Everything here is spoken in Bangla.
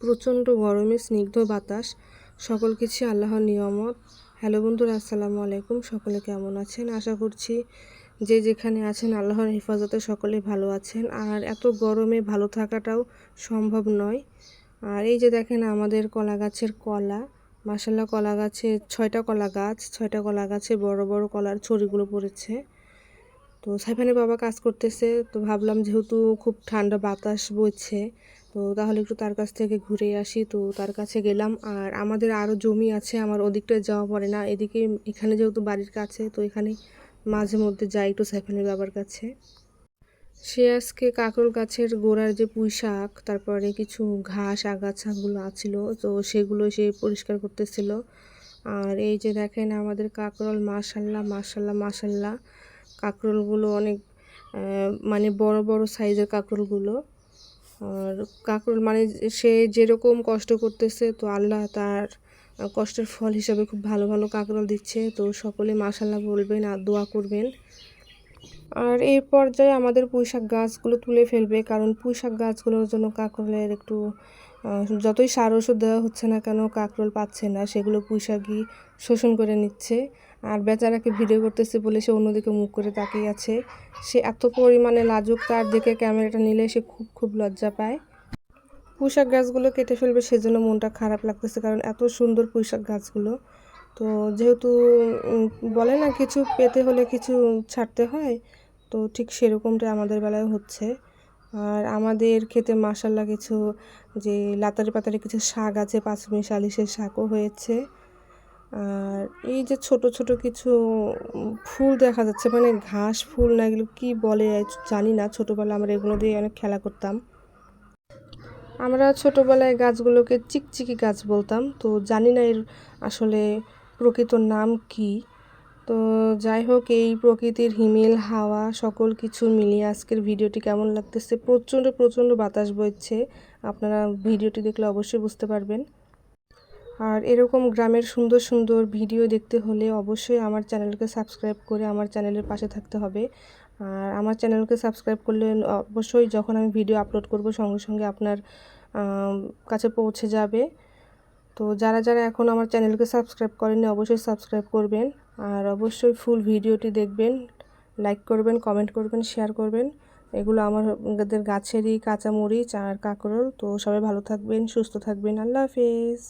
প্রচণ্ড গরমে, স্নিগ্ধ বাতাস, সকল কিছু আল্লাহর নিয়ামত। হ্যালো বন্ধুরা, আসসালামু আলাইকুম। সকলে কেমন আছেন? আশা করছি যে যেখানে আছেন আল্লাহর হেফাজতে সকলে ভালো আছেন। আর এত গরমে ভালো থাকাটাও সম্ভব নয়। আর এই যে দেখেন আমাদের কলা গাছের কলা মাসাল্লাহ কলা গাছে ছয়টা কলা গাছ, ছয়টা কলা গাছে বড় বড় কলার ছড়িগুলো পড়েছে। তো সাইফানের বাবা কাজ করতেছে, তো ভাবলাম যেহেতু খুব ঠান্ডা বাতাস বইছে তো তাহলে একটু তার কাছ থেকে ঘুরে আসি। তো তার কাছে গেলাম আর আমাদের আরও জমি আছে, আমার ওদিকটায় যাওয়া পড়ে না। এদিকে এখানে যেহেতু বাড়ির কাছে, তো এখানে মাঝে মধ্যে যাই একটু সাইফানের বাবার কাছে। সে আজকে কাকরোল গাছের গোড়ার যে পুঁই শাক, তারপরে কিছু ঘাস, আগাছাগুলো আছিল, তো সেগুলো সে পরিষ্কার করতেছিল। আর এই যে দেখেন আমাদের কাকরোল, মাশাল্লাহ মাশাল্লাহ মাশাল্লাহ। কাকরোলগুলো অনেক মানে বড় বড় সাইজের কাকরোলগুলো। আর কাকরোল মানে সে যেরকম কষ্ট করতেছে, তো আল্লাহ তার কষ্টের ফল হিসাবে খুব ভালো ভালো কাকরোল দিচ্ছে। তো সকলে মাশাল্লাহ বলবেন আর দোয়া করবেন। আর এই পর্যায়ে আমাদের পুঁইশাক গাছগুলো তুলে ফেলবে, কারণ পুঁইশাক গাছগুলোর জন্য কাকরোলের একটু যতই সার ওষুধ দেওয়া হচ্ছে না কেন কাকরোল পাচ্ছে না, সেগুলো পুঁইশাকই শোষণ করে নিচ্ছে। আর বেচারাকে ভিডিও করতেছে বলে সে অন্যদিকে মুখ করে তাকিয়ে আছে। সে এত পরিমাণে লাজুক, তার দিকে ক্যামেরাটা নিলে সে খুব খুব লজ্জা পায়। পুঁইশাক গাছগুলো কেটে ফেলবে সেজন্য মনটা খারাপ লাগতেছে, কারণ এত সুন্দর পুঁইশাক গাছগুলো। তো যেহেতু বলে না কিছু পেতে হলে কিছু ছাড়তে হয়, তো ঠিক সেরকমটাই আমাদের বেলায় হচ্ছে। আর আমাদের খেতে মাসাল্লা কিছু, যে লাতারি পাতারে কিছু শাক আছে পাঁচমিশালি সে শাকও হয়েছে। আর এই যে ছোট ছোট কিছু ফুল দেখা যাচ্ছে মানে ঘাস ফুল না এগুলো কী বলে জানি না। ছোটোবেলা আমরা এগুলো দিয়ে অনেক খেলা করতাম। আমরা ছোটোবেলায় গাছগুলোকে চিকচিকি গাছ বলতাম, তো জানি না এর আসলে প্রকৃত নাম কি? তো যাই হোক, এই প্রকৃতির হিমেল, হাওয়া, সকল কিছু মিলিয়ে আজকের ভিডিওটি কেমন লাগতেছে? প্রচণ্ড প্রচণ্ড বাতাস বইছে। আপনারা ভিডিওটি দেখলে অবশ্যই বুঝতে পারবেন। আর এরকম গ্রামের সুন্দর সুন্দর ভিডিও দেখতে হলে অবশ্যই আমার চ্যানেলকে সাবস্ক্রাইব করে আমার চ্যানেলের পাশে থাকতে হবে। আর আমার চ্যানেলকে সাবস্ক্রাইব করলে অবশ্যই যখন আমি ভিডিও আপলোড করব, সঙ্গে সঙ্গে আপনার কাছে পৌঁছে যাবে। তো যারা যারা এখন আমার চ্যানেলকে সাবস্ক্রাইব করেননি, অবশ্যই সাবস্ক্রাইব করবেন। আর অবশ্যই ফুল ভিডিওটি দেখবেন, লাইক করবেন, কমেন্ট করবেন, শেয়ার করবেন। এগুলো আমাদের গাছেরই কাঁচামরিচ আর কাঁকরোল। তো সবাই ভালো থাকবেন, সুস্থ থাকবেন। আল্লাহ হাফেজ।